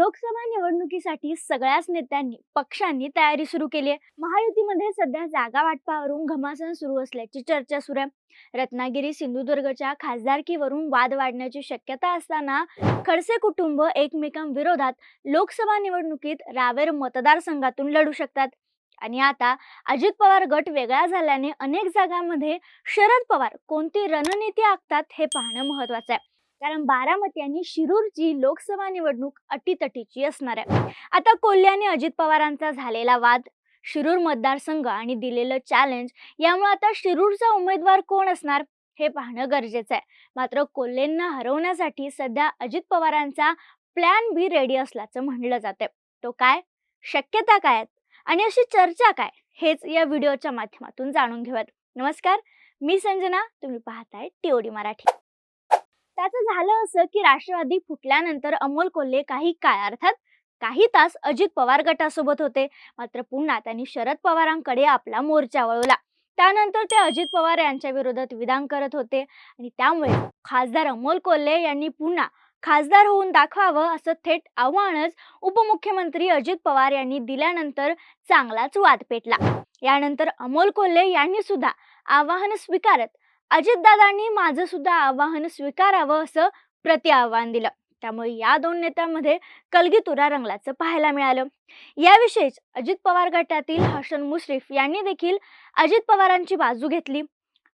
लोकसभा निवडणुकीसाठी सगळ्याच नेत्यांनी पक्षांनी तयारी सुरू केली आहे महायुतीमध्ये सध्या जागा वाटपावरून घमासान सुरू असल्याची चर्चा सुरू आहे. रत्नागिरी सिंधुदुर्गच्या खासदारकीवरून वाद वाढण्याची शक्यता असताना खडसे कुटुंब एकमेकांविरोधात लोकसभा निवडणुकीत रावेर मतदारसंघातून लढू शकतात. आणि आता अजित पवार गट वेगळा झाल्याने अनेक जागांमध्ये शरद पवार कोणती रणनीती आखतात हे पाहणं महत्वाचं आहे. कारण बारामती आणि शिरूरची लोकसभा निवडणूक अटीतटीची असणार आहे. आता कोल्ह्याने अजित पवारांचा झालेला वाद शिरूर मतदारसंघ आणि दिलेलं चॅलेंज यामुळे आता शिरूरचा उमेदवार कोण असणार हे पाहणं गरजेचं आहे. मात्र कोल्हेंना हरवण्यासाठी सध्या अजित पवारांचा प्लॅन बी रेडी असल्याचं म्हणलं जाते तो काय? शक्यता काय आणि अशी चर्चा काय? हेच या व्हिडिओच्या माध्यमातून जाणून घेऊयात. नमस्कार मी संजना तुम्ही पाहताय टीओडी मराठी. त्याचं झालं असं की राष्ट्रवादी फुटल्यानंतर अमोल कोल्हे काही काळ अर्थात काही तास अजित पवार गटासोबत होते. मात्र पुन्हा त्यांनी शरद पवारांकडे आपला मोर्चा वळवला. त्यानंतर ते अजित पवार यांच्या विरोधात विधान करत होते. आणि त्यामुळे खासदार अमोल कोल्हे यांनी पुन्हा खासदार होऊन दाखवावं असं थेट आव्हानच उपमुख्यमंत्री अजित पवार यांनी दिल्यानंतर चांगलाच वाद पेटला. यानंतर अमोल कोल्हे यांनी सुद्धा आवाहन स्वीकारत अजितदादांनी माझं सुद्धा आवाहन स्वीकारावं असं प्रति आव्हान दिलं. त्यामुळे या दोन नेत्यांमध्ये कलगीतुरा रंगल्याचं पाहायला मिळालं. याविषयीच अजित पवार गटातील हसन मुश्रीफ यांनी देखील अजित पवारांची बाजू घेतली.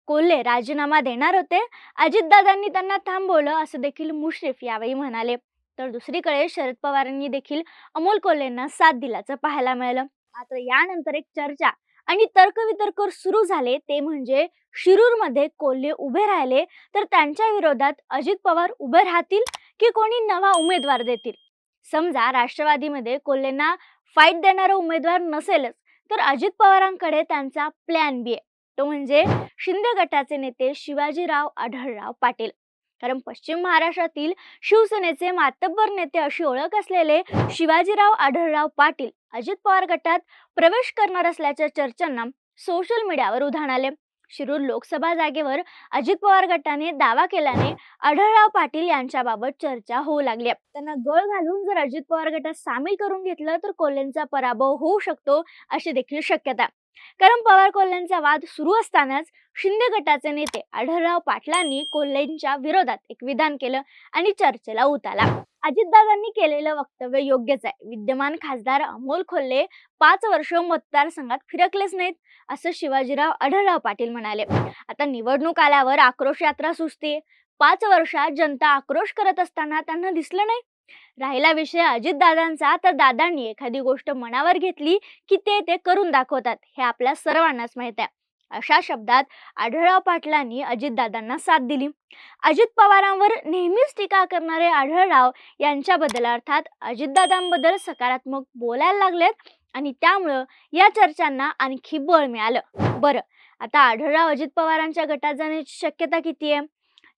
कोल्हे राजीनामा देणार होते अजितदादांनी त्यांना थांबवलं असं देखील मुश्रीफ यावेळी म्हणाले. तर दुसरीकडे शरद पवारांनी देखील अमोल कोल्हेंना साथ दिल्याचं पाहायला मिळालं. मात्र यानंतर एक चर्चा आणि तर्कवितर्क सुरू झाले ते म्हणजे शिरूरमध्ये कोल्हे उभे राहिले तर त्यांच्या विरोधात अजित पवार उभे राहतील की कोणी नवा उमेदवार देतील? समजा राष्ट्रवादीमध्ये कोल्हेंना फाईट देणारा उमेदवार नसेलच तर अजित पवारांकडे त्यांचा प्लॅन बी आहे. तो म्हणजे शिंदे गटाचे नेते शिवाजीराव आढळराव पाटील. कारण पश्चिम महाराष्ट्रातील शिवसेनेचे मातब्बर नेते अशी ओळख असलेले शिवाजीराव आढळराव पाटील अजित पवार गटात प्रवेश करणार असल्याच्या चर्चांना सोशल मीडियावर उधाण आले. शिरूर लोकसभा जागेवर अजित पवार गटाने दावा केल्याने आढळराव पाटील यांच्याबाबत चर्चा होऊ लागली त्यांना गळ घालून जर अजित पवार गटात सामील करून घेतलं तर कोल्हेंचा पराभव होऊ शकतो अशी देखील शक्यता कारण पवार कोल्ह्यांचा वाद सुरू असतानाच शिंदे गटाचे नेते आढळराव पाटलांनी कोल्हेंच्या विरोधात एक विधान केलं आणि चर्चेला उताला. अजितदादांनी केलेलं वक्तव्य योग्यच आहे. विद्यमान खासदार अमोल खोल्ले पाच वर्ष मतदारसंघात फिरकलेच नाहीत असं शिवाजीराव आढळराव पाटील म्हणाले. आता निवडणूक आल्यावर आक्रोश यात्रा सुचते. पाच वर्षात जनता आक्रोश करत असताना त्यांना दिसलं नाही. राहिला विषय अजितदादांचा तर दादांनी एखादी गोष्ट मनावर घेतली की ते ते करून दाखवतात हे आपल्या सर्वांनाच माहीत आहे. अशा शब्दात आढळराव पाटलांनी अजितदादांना साथ दिली. अजित पवारांवर नेहमीच टीका करणारे आढळराव यांच्याबद्दल अर्थात अजितदादांबद्दल सकारात्मक बोलायला लागलेत आणि त्यामुळं या चर्चांना आणखी बळ मिळालं. बरं आता आढळराव अजित पवारांच्या गटात जाण्याची शक्यता किती आहे?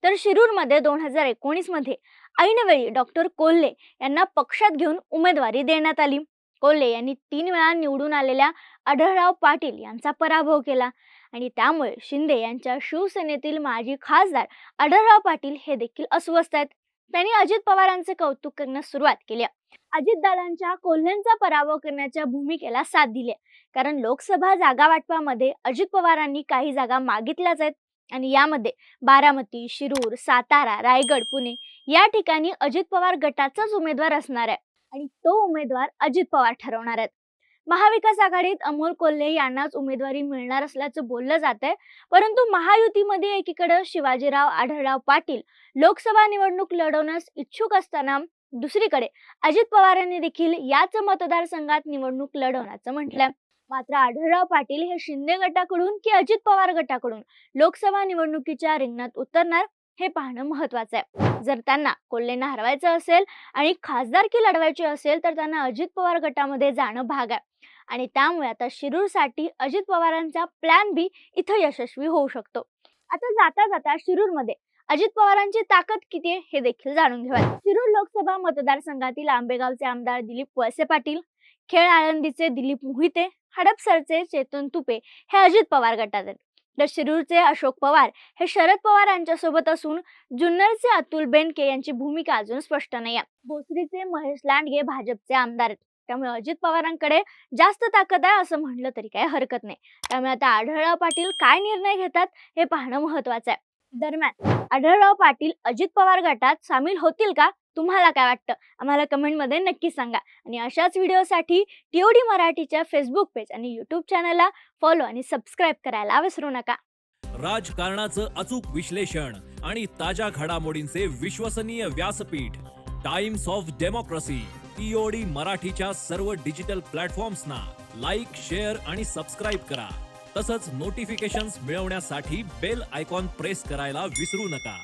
तर शिरूरमध्ये दोन हजार एकोणीसमध्ये ऐनवेळी डॉक्टर कोल्हे यांना पक्षात घेऊन उमेदवारी देण्यात आली. कोल्हे यांनी तीन वेळा निवडून आलेल्या आढळराव पाटील यांचा पराभव केला आणि त्यामुळे शिंदे यांच्या शिवसेनेतील माजी खासदार आढळराव पाटील हे देखील अस्वस्थ आहेत. त्यांनी अजित पवारांचे कौतुक करण्यास सुरुवात केली. अजितदादांच्या कोल्ह्यांचा पराभव करण्याच्या भूमिकेला साथ दिली कारण लोकसभा जागा वाटपामध्ये अजित पवारांनी काही जागा मागितल्याच आहेत. आणि यामध्ये बारामती शिरूर सातारा रायगड पुणे या ठिकाणी अजित पवार गटाचाच उमेदवार असणार आहे. आणि तो उमेदवार अजित पवार ठरवणार आहेत. महाविकास आघाडीत अमोल कोल्हे यांनाच उमेदवारी मिळणार असल्याचं बोललं जात आहे परंतु महायुतीमध्ये एकीकडे शिवाजीराव आढळराव पाटील लोकसभा निवडणूक लढवण्यास इच्छुक असताना दुसरीकडे अजित पवारांनी देखील याच मतदारसंघात निवडणूक लढवण्याचं म्हटलंय. मात्र आढळराव पाटील हे शिंदे गटाकडून की अजित पवार गटाकडून? लोकसभा निवडणुकीच्या रिंगणात उतरणार हे पाहणं महत्वाचं आहे. जर त्यांना कोल्हेंना हरवायचं असेल आणि खासदारकी लढवायची असेल तर त्यांना अजित पवार गटामध्ये जाणं भाग आहे. आणि त्यामुळे आता शिरूरसाठी अजित पवारांचा प्लॅन बी इथं यशस्वी होऊ शकतो. आता जाता जाता शिरूरमध्ये अजित पवारांची ताकद किती आहे हे देखील जाणून घेऊया. शिरूर लोकसभा मतदारसंघातील आंबेगावचे आमदार दिलीप वळसे पाटील खेळ आळंदीचे दिलीप मोहिते हडपसरचे चेतन तुपे हे अजित पवार गटात आहेत तर शिरूरचे अशोक पवार हे शरद पवार यांच्यासोबत असून जुन्नरचे अतुल बेनके यांची भूमिका अजून स्पष्ट नाही आहे भोसरीचे महेश लांडगे भाजपचे आमदार आहेत. त्यामुळे अजित पवारांकडे जास्त ताकद आहे असं म्हणलं तरी काही हरकत नाही. त्यामुळे आता आढळराव पाटील काय निर्णय घेतात हे पाहणं महत्वाचं आहे. दरम्यान. आढळराव पाटील अजित पवार गटात सामील होतील का? तुम्हाला काय वाटतं? आम्हाला कमेंटमध्ये नक्की सांगा. आणि अशाच व्हिडिओसाठी टीओडी मराठीच्या फेसबुक पेज आणि यूट्यूब चॅनलला फॉलो आणि सबस्क्राईब करायला विसरू नका. राजकारणाचं अचूक विश्लेषण आणि ताज्या घडामोडींचे विश्वसनीय व्यासपीठ टाइम्स ऑफ डेमोक्रेसी टीओडी मराठीच्या सर्व डिजिटल प्लॅटफॉर्म्सना लाईक शेअर आणि सबस्क्राईब करा. तसंच नोटिफिकेशन्स मिळवण्यासाठी बेल आयकॉन प्रेस करायला विसरू नका.